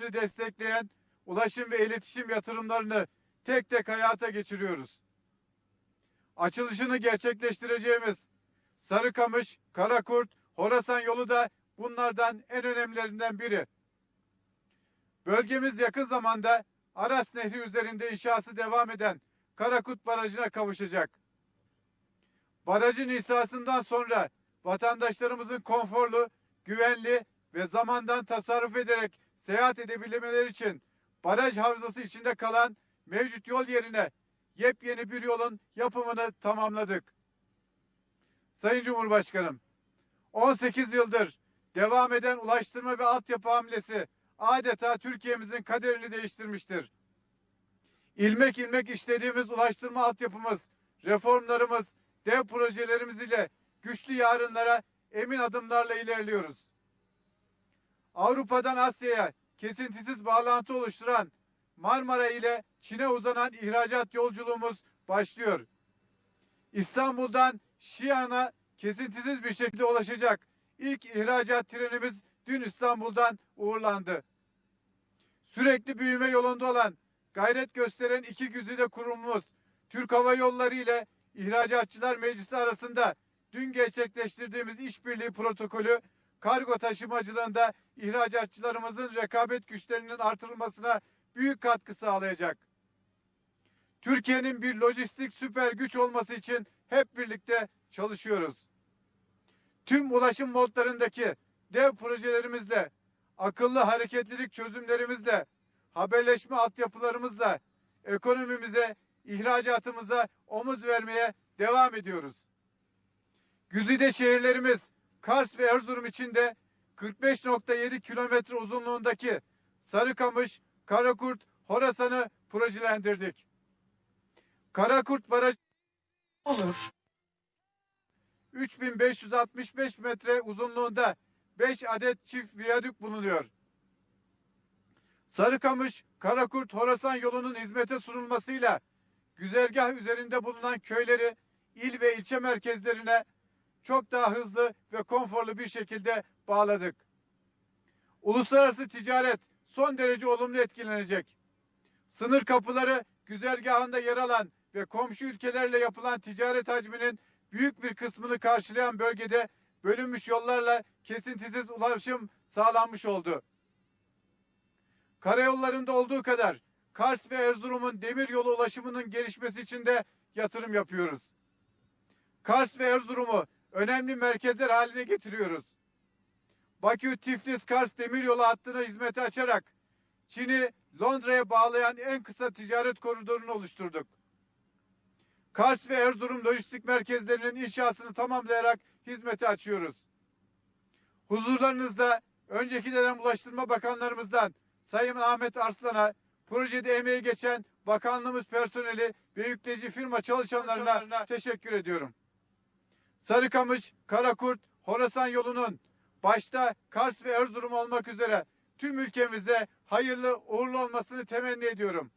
destekleyen ulaşım ve iletişim yatırımlarını tek tek hayata geçiriyoruz. Açılışını gerçekleştireceğimiz Sarıkamış, Karakurt, Horasan yolu da bunlardan en önemlilerinden biri. Bölgemiz yakın zamanda Aras Nehri üzerinde inşası devam eden Karakut Barajı'na kavuşacak. Barajın inşasından sonra vatandaşlarımızın konforlu, güvenli ve zamandan tasarruf ederek seyahat edebilmeleri için baraj havzası içinde kalan mevcut yol yerine yepyeni bir yolun yapımını tamamladık. Sayın Cumhurbaşkanım, 18 yıldır devam eden ulaştırma ve altyapı hamlesi adeta Türkiye'mizin kaderini değiştirmiştir. İlmek ilmek işlediğimiz ulaştırma altyapımız, reformlarımız, dev projelerimiz ile güçlü yarınlara emin adımlarla ilerliyoruz. Avrupa'dan Asya'ya kesintisiz bağlantı oluşturan Marmara ile Çin'e uzanan ihracat yolculuğumuz başlıyor. İstanbul'dan Şiyan'a kesintisiz bir şekilde ulaşacak ilk ihracat trenimiz dün İstanbul'dan uğurlandı. Sürekli büyüme yolunda olan, gayret gösteren iki güzide kurumumuz Türk Hava Yolları ile İhracatçılar Meclisi arasında dün gerçekleştirdiğimiz işbirliği protokolü kargo taşımacılığında ihracatçılarımızın rekabet güçlerinin artırılmasına büyük katkı sağlayacak. Türkiye'nin bir lojistik süper güç olması için hep birlikte çalışıyoruz. Tüm ulaşım modlarındaki dev projelerimizle, akıllı hareketlilik çözümlerimizle, haberleşme altyapılarımızla ekonomimize, ihracatımıza omuz vermeye devam ediyoruz. Güzide şehirlerimiz Kars ve Erzurum için de 45.7 kilometre uzunluğundaki Sarıkamış, Karakurt, Horasan'ı projelendirdik. Karakurt Barajı Olur. 3565 metre uzunluğunda 5 adet çift viyadük bulunuyor. Sarıkamış, Karakurt, Horasan yolunun hizmete sunulmasıyla güzergah üzerinde bulunan köyleri il ve ilçe merkezlerine çok daha hızlı ve konforlu bir şekilde bağladık. Uluslararası ticaret son derece olumlu etkilenecek. Sınır kapıları güzergahında yer alan ve komşu ülkelerle yapılan ticaret hacminin büyük bir kısmını karşılayan bölgede bölünmüş yollarla kesintisiz ulaşım sağlanmış oldu. Karayollarında olduğu kadar Kars ve Erzurum'un demir yolu ulaşımının gelişmesi için de yatırım yapıyoruz. Kars ve Erzurum'u önemli merkezler haline getiriyoruz. Bakü Tiflis Kars demiryolu hattına hizmeti açarak Çin'i Londra'ya bağlayan en kısa ticaret koridorunu oluşturduk. Kars ve Erzurum lojistik merkezlerinin inşasını tamamlayarak hizmete açıyoruz. Huzurlarınızda önceki dönem Ulaştırma Bakanlarımızdan Sayın Ahmet Arslan'a, projede emeği geçen bakanlığımız personeli ve yükleci firma çalışanlarına teşekkür ediyorum. Sarıkamış, Karakurt, Horasan yolunun başta Kars ve Erzurum olmak üzere tüm ülkemize hayırlı uğurlu olmasını temenni ediyorum.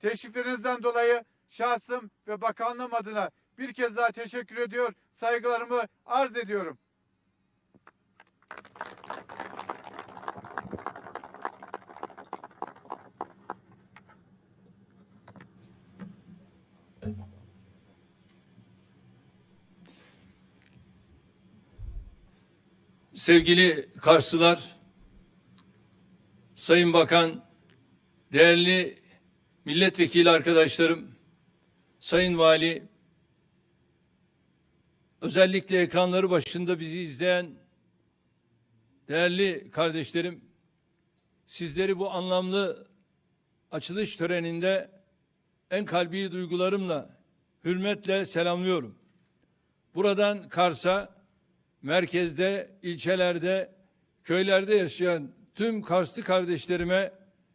Teşriflerinizden dolayı şahsım ve bakanlığım adına bir kez daha teşekkür ediyor, saygılarımı arz ediyorum. Sevgili Karslılar, Sayın Bakan, değerli milletvekili arkadaşlarım, Sayın Vali, özellikle ekranları başında bizi izleyen değerli kardeşlerim, sizleri bu anlamlı açılış töreninde en kalbi duygularımla, hürmetle selamlıyorum. Buradan Kars'a, merkezde, ilçelerde, köylerde yaşayan tüm Karslı kardeşlerime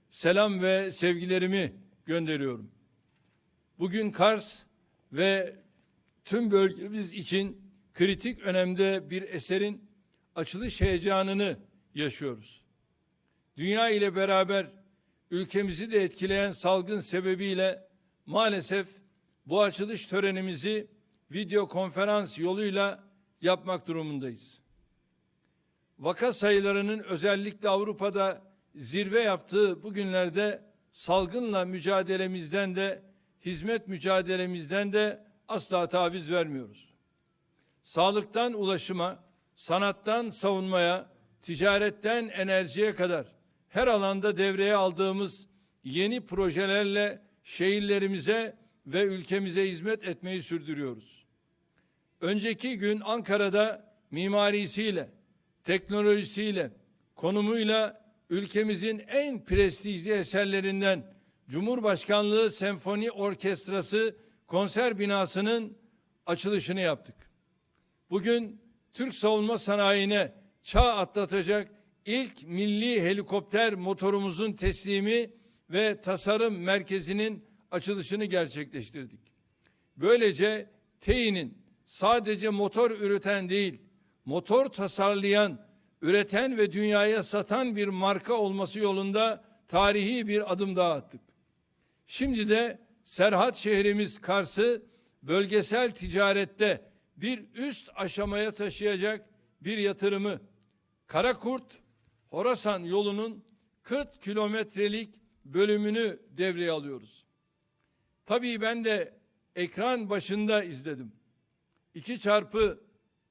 selam ve sevgilerimi gönderiyorum. Bugün Kars ve tüm bölgemiz için kritik önemde bir eserin açılış heyecanını yaşıyoruz. Dünya ile beraber ülkemizi de etkileyen salgın sebebiyle maalesef bu açılış törenimizi video konferans yoluyla yapmak durumundayız. Vaka sayılarının özellikle Avrupa'da zirve yaptığı bu günlerde salgınla mücadelemizden de hizmet mücadelemizden de asla taviz vermiyoruz. Sağlıktan ulaşıma, sanattan savunmaya, ticaretten enerjiye kadar her alanda devreye aldığımız yeni projelerle şehirlerimize ve ülkemize hizmet etmeyi sürdürüyoruz. Önceki gün Ankara'da mimarisiyle, teknolojisiyle, konumuyla ülkemizin en prestijli eserlerinden Cumhurbaşkanlığı Senfoni Orkestrası konser binasının açılışını yaptık. Bugün Türk savunma sanayine çağ atlatacak ilk milli helikopter motorumuzun teslimi ve tasarım merkezinin açılışını gerçekleştirdik. Böylece TEİ'nin sadece motor üreten değil, motor tasarlayan, üreten ve dünyaya satan bir marka olması yolunda tarihi bir adım daha attık. Şimdi de Serhat şehrimiz Kars'ı bölgesel ticarette bir üst aşamaya taşıyacak bir yatırımı Karakurt Horasan yolunun 40 kilometrelik bölümünü devreye alıyoruz. Tabii ben de ekran başında izledim. 2 çarpı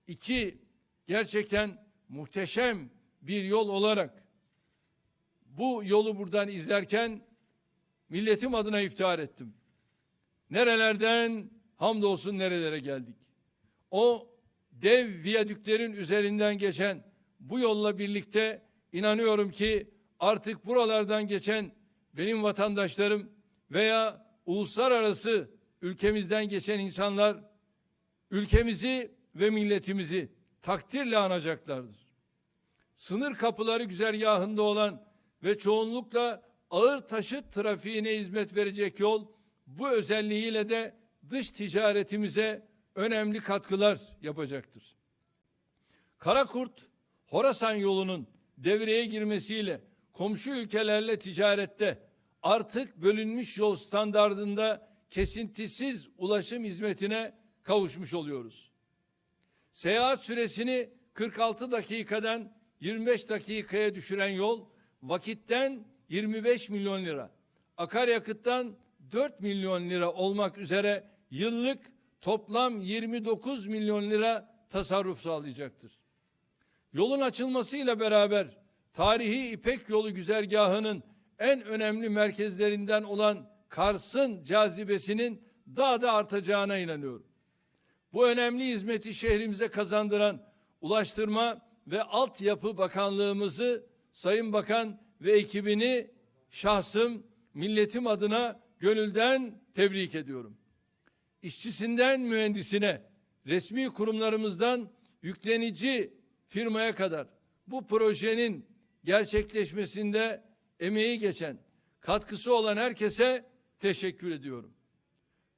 2 gerçekten muhteşem bir yol olarak bu yolu buradan izlerken milletim adına iftihar ettim. Nerelerden hamdolsun nerelere geldik. O dev viyadüklerin üzerinden geçen bu yolla birlikte inanıyorum ki artık buralardan geçen benim vatandaşlarım veya uluslararası ülkemizden geçen insanlar ülkemizi ve milletimizi takdirle anacaklardır. Sınır kapıları güzergahında olan ve çoğunlukla ağır taşıt trafiğine hizmet verecek yol bu özelliğiyle de dış ticaretimize önemli katkılar yapacaktır. Karakurt Horasan yolunun devreye girmesiyle komşu ülkelerle ticarette artık bölünmüş yol standardında kesintisiz ulaşım hizmetine kavuşmuş oluyoruz. Seyahat süresini 46 dakikadan 25 dakikaya düşüren yol vakitten 25 milyon lira, akaryakıttan 4 milyon lira olmak üzere yıllık toplam 29 milyon lira tasarruf sağlayacaktır. Yolun açılmasıyla beraber tarihi İpek Yolu güzergahının en önemli merkezlerinden olan Kars'ın cazibesinin daha da artacağına inanıyorum. Bu önemli hizmeti şehrimize kazandıran Ulaştırma ve Altyapı Bakanlığımızı Sayın Bakan ve ekibini şahsım, milletim adına gönülden tebrik ediyorum. İşçisinden mühendisine, resmi kurumlarımızdan yüklenici firmaya kadar bu projenin gerçekleşmesinde emeği geçen, katkısı olan herkese teşekkür ediyorum.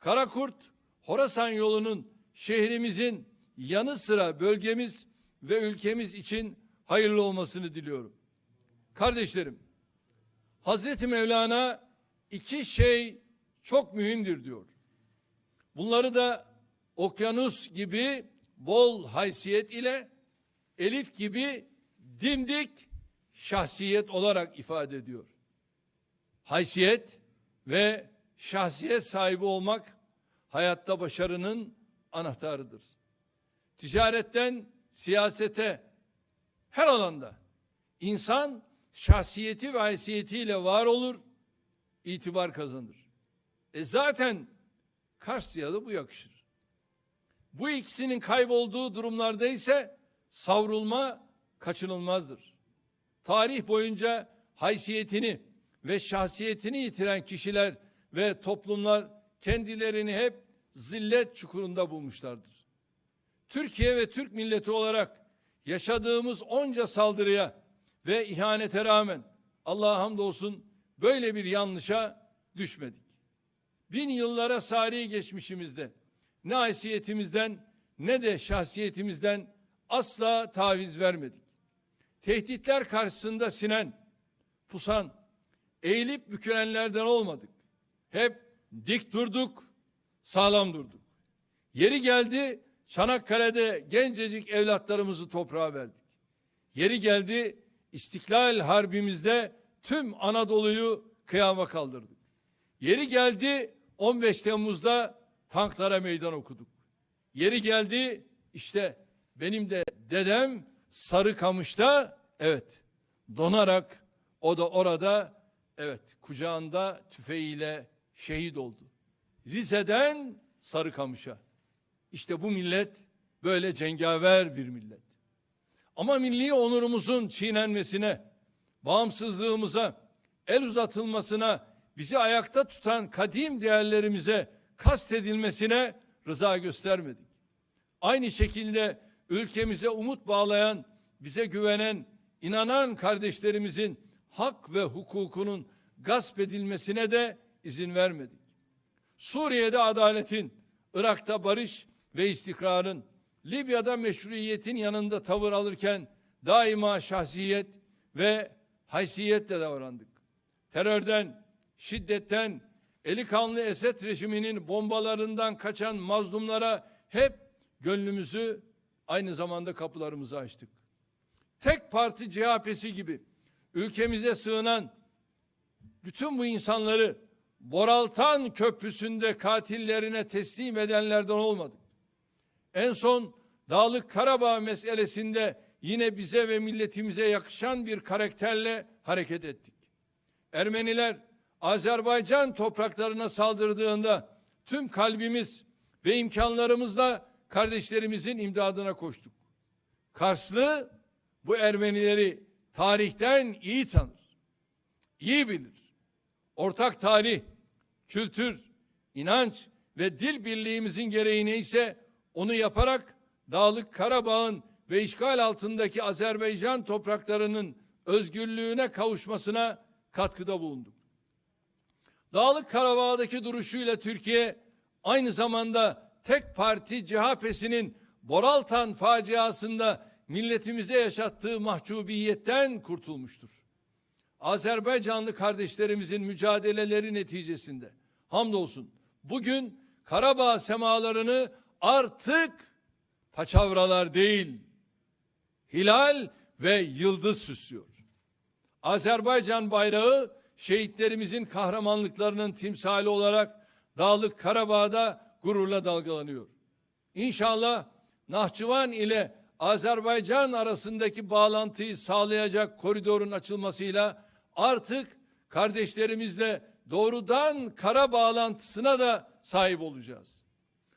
Karakurt, Horasan yolunun şehrimizin yanı sıra bölgemiz ve ülkemiz için hayırlı olmasını diliyorum. Kardeşlerim, Hazreti Mevlana iki şey çok mühimdir diyor. Bunları da okyanus gibi bol haysiyet ile elif gibi dimdik şahsiyet olarak ifade ediyor. Haysiyet ve şahsiyet sahibi olmak hayatta başarının anahtarıdır. Ticaretten siyasete her alanda insan şahsiyeti ve haysiyetiyle var olur, itibar kazanır. E zaten Kars'ya da bu yakışır. Bu ikisinin kaybolduğu durumlarda ise savrulma kaçınılmazdır. Tarih boyunca haysiyetini ve şahsiyetini yitiren kişiler ve toplumlar kendilerini hep zillet çukurunda bulmuşlardır. Türkiye ve Türk milleti olarak yaşadığımız onca saldırıya ve ihanete rağmen Allah'a hamdolsun böyle bir yanlışa düşmedik. Bin yıllara sari geçmişimizde ne haysiyetimizden ne de şahsiyetimizden asla taviz vermedik. Tehditler karşısında sinen, pusan, eğilip bükülenlerden olmadık. Hep dik durduk, sağlam durduk. Yeri geldi Çanakkale'de gencecik evlatlarımızı toprağa verdik. Yeri geldi İstiklal Harbimizde tüm Anadolu'yu kıyama kaldırdık. Yeri geldi 15 Temmuz'da tanklara meydan okuduk. Yeri geldi işte benim de dedem Sarıkamış'ta evet donarak o da orada evet kucağında tüfeğiyle şehit oldu. Rize'den Sarıkamış'a. İşte bu millet böyle cengaver bir millet. Ama milli onurumuzun çiğnenmesine, bağımsızlığımıza, el uzatılmasına, bizi ayakta tutan kadim değerlerimize kastedilmesine rıza göstermedik. Aynı şekilde ülkemize umut bağlayan, bize güvenen, inanan kardeşlerimizin hak ve hukukunun gasp edilmesine de izin vermedik. Suriye'de adaletin, Irak'ta barış ve istikrarın, Libya'da meşruiyetin yanında tavır alırken daima şahsiyet ve haysiyetle davrandık. Terörden, şiddetten, eli kanlı Esed rejiminin bombalarından kaçan mazlumlara hep gönlümüzü aynı zamanda kapılarımızı açtık. Tek parti CHP'si gibi ülkemize sığınan bütün bu insanları Boraltan Köprüsü'nde katillerine teslim edenlerden olmadık. En son Dağlık Karabağ meselesinde yine bize ve milletimize yakışan bir karakterle hareket ettik. Ermeniler Azerbaycan topraklarına saldırdığında tüm kalbimiz ve imkanlarımızla kardeşlerimizin imdadına koştuk. Karslı bu Ermenileri tarihten iyi tanır. iyi bilir. Ortak tarih, kültür, inanç ve dil birliğimizin gereği neyse onu yaparak Dağlık Karabağ'ın ve işgal altındaki Azerbaycan topraklarının özgürlüğüne kavuşmasına katkıda bulunduk. Dağlık Karabağ'daki duruşuyla Türkiye aynı zamanda tek parti CHP'sinin Boraltan faciasında milletimize yaşattığı mahcubiyetten kurtulmuştur. Azerbaycanlı kardeşlerimizin mücadeleleri neticesinde hamdolsun bugün Karabağ semalarını artık paçavralar değil hilal ve yıldız süslüyor. Azerbaycan bayrağı şehitlerimizin kahramanlıklarının timsali olarak Dağlık Karabağ'da gururla dalgalanıyor. İnşallah Nahçıvan ile Azerbaycan arasındaki bağlantıyı sağlayacak koridorun açılmasıyla artık kardeşlerimizle doğrudan kara bağlantısına da sahip olacağız.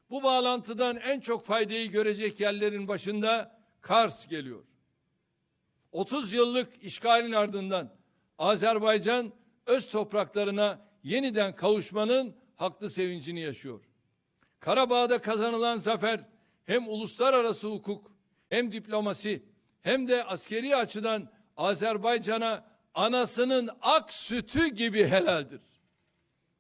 Bu bağlantıdan en çok faydayı görecek yerlerin başında Kars geliyor. 30 yıllık işgalin ardından Azerbaycan öz topraklarına yeniden kavuşmanın haklı sevincini yaşıyor. Karabağ'da kazanılan zafer hem uluslararası hukuk hem diplomasi hem de askeri açıdan Azerbaycan'a anasının ak sütü gibi helaldir.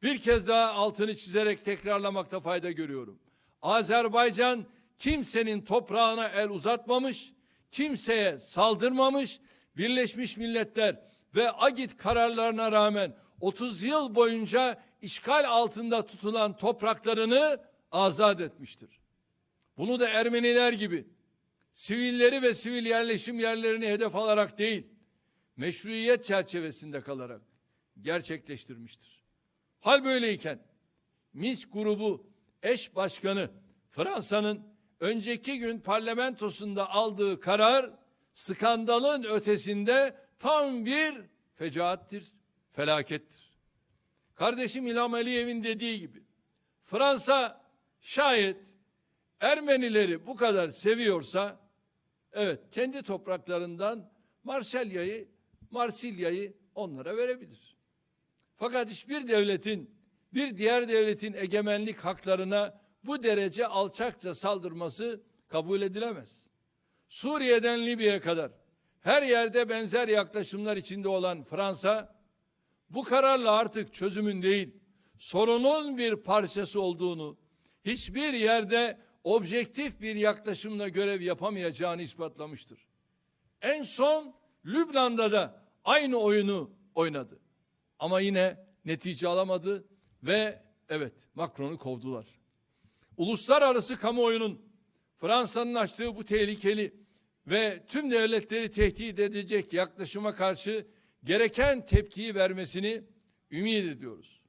Bir kez daha altını çizerek tekrarlamakta fayda görüyorum. Azerbaycan kimsenin toprağına el uzatmamış, kimseye saldırmamış, Birleşmiş Milletler ve Agit kararlarına rağmen 30 yıl boyunca işgal altında tutulan topraklarını azat etmiştir. Bunu da Ermeniler gibi sivilleri ve sivil yerleşim yerlerini hedef alarak değil, meşruiyet çerçevesinde kalarak gerçekleştirmiştir. Hal böyleyken Minsk grubu eş başkanı Fransa'nın önceki gün parlamentosunda aldığı karar skandalın ötesinde tam bir fecaattir, felakettir. Kardeşim İlham Aliyev'in dediği gibi Fransa şayet Ermenileri bu kadar seviyorsa evet kendi topraklarından Marselya'yı Marsilya'yı onlara verebilir. Fakat hiçbir devletin bir diğer devletin egemenlik haklarına bu derece alçakça saldırması kabul edilemez. Suriye'den Libya'ya kadar her yerde benzer yaklaşımlar içinde olan Fransa bu kararla artık çözümün değil sorunun bir parçası olduğunu hiçbir yerde objektif bir yaklaşımla görev yapamayacağını ispatlamıştır. En son Lübnan'da da aynı oyunu oynadı. Ama yine netice alamadı ve evet Macron'u kovdular. Uluslararası kamuoyunun Fransa'nın açtığı bu tehlikeli ve tüm devletleri tehdit edecek yaklaşıma karşı gereken tepkiyi vermesini ümit ediyoruz.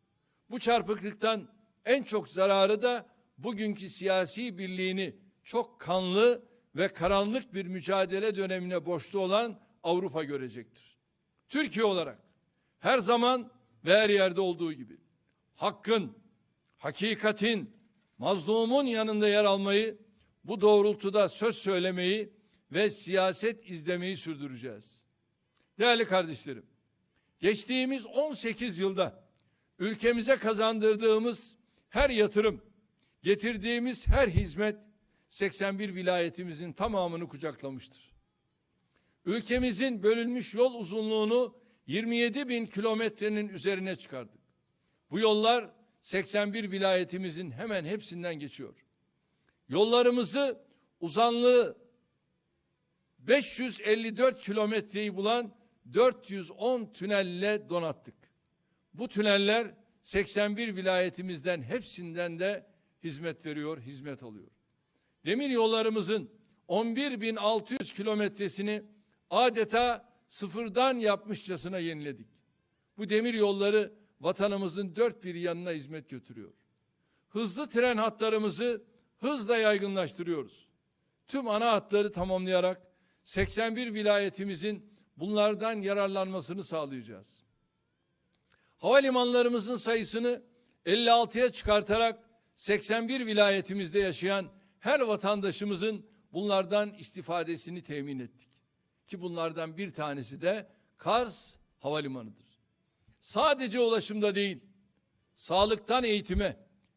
Bu çarpıklıktan en çok zararı da bugünkü siyasi birliğini çok kanlı ve karanlık bir mücadele dönemine borçlu olan Avrupa görecektir. Türkiye olarak her zaman ve her yerde olduğu gibi hakkın, hakikatin, mazlumun yanında yer almayı, bu doğrultuda söz söylemeyi ve siyaset izlemeyi sürdüreceğiz. Değerli kardeşlerim, geçtiğimiz 18 yılda ülkemize kazandırdığımız her yatırım, getirdiğimiz her hizmet 81 vilayetimizin tamamını kucaklamıştır. Ülkemizin bölünmüş yol uzunluğunu 27 bin kilometrenin üzerine çıkardık. Bu yollar 81 vilayetimizin hemen hepsinden geçiyor. Yollarımızı uzanlığı 554 kilometreyi bulan 410 tünelle donattık. Bu tüneller 81 vilayetimizden hepsinden de hizmet veriyor, hizmet alıyor. Demir yollarımızın 11.600 kilometresini adeta sıfırdan yapmışçasına yeniledik. Bu demir yolları vatanımızın dört bir yanına hizmet götürüyor. Hızlı tren hatlarımızı hızla yaygınlaştırıyoruz. Tüm ana hatları tamamlayarak 81 vilayetimizin bunlardan yararlanmasını sağlayacağız. Havalimanlarımızın sayısını 56'ya çıkartarak 81 vilayetimizde yaşayan her vatandaşımızın bunlardan istifadesini temin ettik. Ki bunlardan bir tanesi de Kars Havalimanı'dır. Sadece ulaşımda değil, sağlıktan eğitime,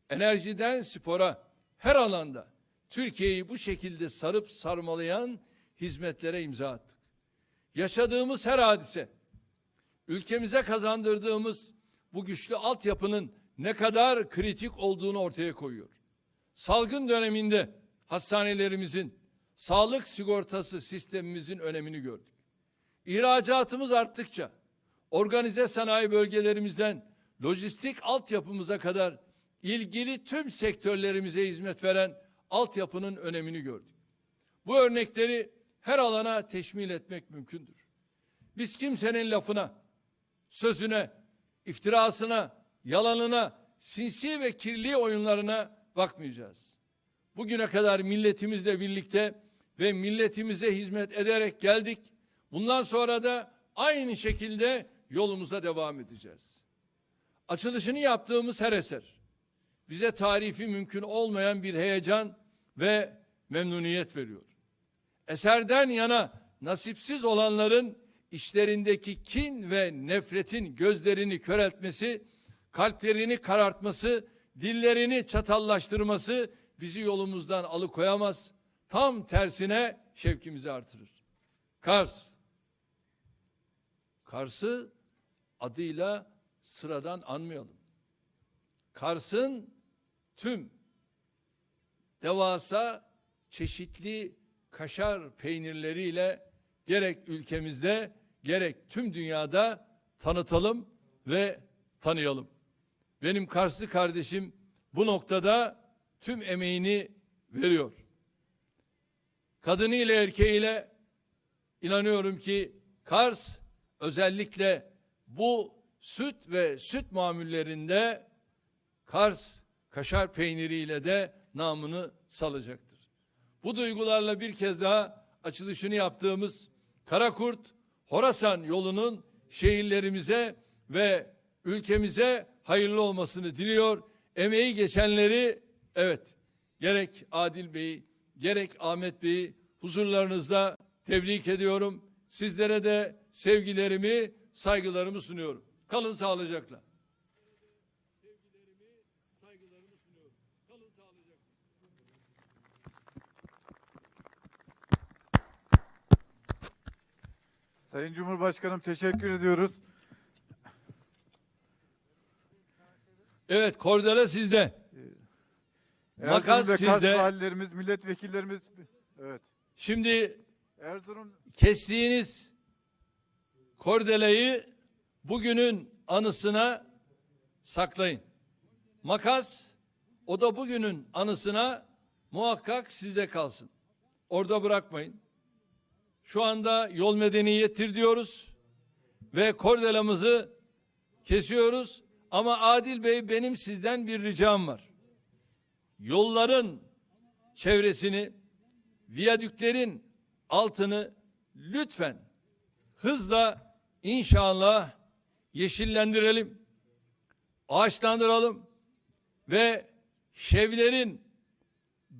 enerjiden spora, her alanda Türkiye'yi bu şekilde sarıp sarmalayan hizmetlere imza attık. Yaşadığımız her hadise, ülkemize kazandırdığımız bu güçlü altyapının ne kadar kritik olduğunu ortaya koyuyor. Salgın döneminde hastanelerimizin, sağlık sigortası sistemimizin önemini gördük. İhracatımız arttıkça organize sanayi bölgelerimizden lojistik altyapımıza kadar ilgili tüm sektörlerimize hizmet veren altyapının önemini gördük. Bu örnekleri her alana teşmil etmek mümkündür. Biz kimsenin lafına, sözüne, iftirasına, yalanına, sinsi ve kirli oyunlarına bakmayacağız. Bugüne kadar milletimizle birlikte ve milletimize hizmet ederek geldik. Bundan sonra da aynı şekilde yolumuza devam edeceğiz. Açılışını yaptığımız her eser bize tarifi mümkün olmayan bir heyecan ve memnuniyet veriyor. Eserden yana nasipsiz olanların işlerindeki kin ve nefretin gözlerini köreltmesi, kalplerini karartması, dillerini çatallaştırması bizi yolumuzdan alıkoyamaz. Tam tersine şevkimizi artırır. Kars. Kars'ı adıyla sıradan anmayalım. Kars'ın tüm devasa çeşitli kaşar peynirleriyle gerek ülkemizde gerek tüm dünyada tanıtalım ve tanıyalım. Benim Karslı kardeşim bu noktada tüm emeğini veriyor. Kadınıyla erkeğiyle inanıyorum ki Kars özellikle bu süt ve süt mamullerinde Kars kaşar peyniriyle de namını salacaktır. Bu duygularla bir kez daha açılışını yaptığımız Karakurt Horasan yolunun şehirlerimize ve ülkemize hayırlı olmasını diliyor. Emeği geçenleri evet gerek Adil Bey'i gerek Ahmet Bey'i huzurlarınızda tebrik ediyorum. Sizlere de sevgilerimi, saygılarımı sunuyorum. Kalın sağlıcakla. Sevgilerimi, saygılarımı sunuyorum. Kalın sağlıcakla. Sayın Cumhurbaşkanım teşekkür ediyoruz. Evet, kordele sizde. Makas sizde. valilerimiz, milletvekillerimiz evet. Şimdi Erzurum kestiğiniz kordeleyi bugünün anısına saklayın. Makas o da bugünün anısına muhakkak sizde kalsın. Orada bırakmayın. Şu anda yol medeniyettir diyoruz. ve kordelamızı kesiyoruz. Ama Adil Bey benim sizden bir ricam var. Yolların çevresini, viyadüklerin altını lütfen hızla inşallah yeşillendirelim, ağaçlandıralım ve şevlerin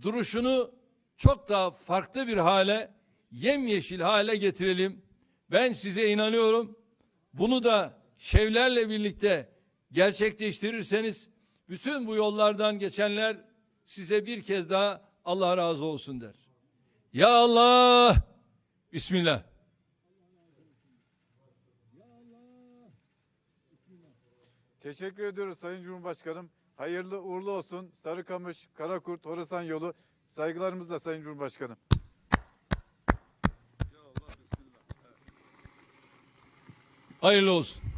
duruşunu çok daha farklı bir hale, yemyeşil hale getirelim. Ben size inanıyorum. Bunu da şevlerle birlikte gerçekleştirirseniz bütün bu yollardan geçenler size bir kez daha Allah razı olsun der. Ya Allah! Bismillah. Teşekkür ediyoruz Sayın Cumhurbaşkanım. Hayırlı uğurlu olsun. Sarıkamış, Karakurt, Horasan yolu. Saygılarımızla Sayın Cumhurbaşkanım. Hayırlı olsun.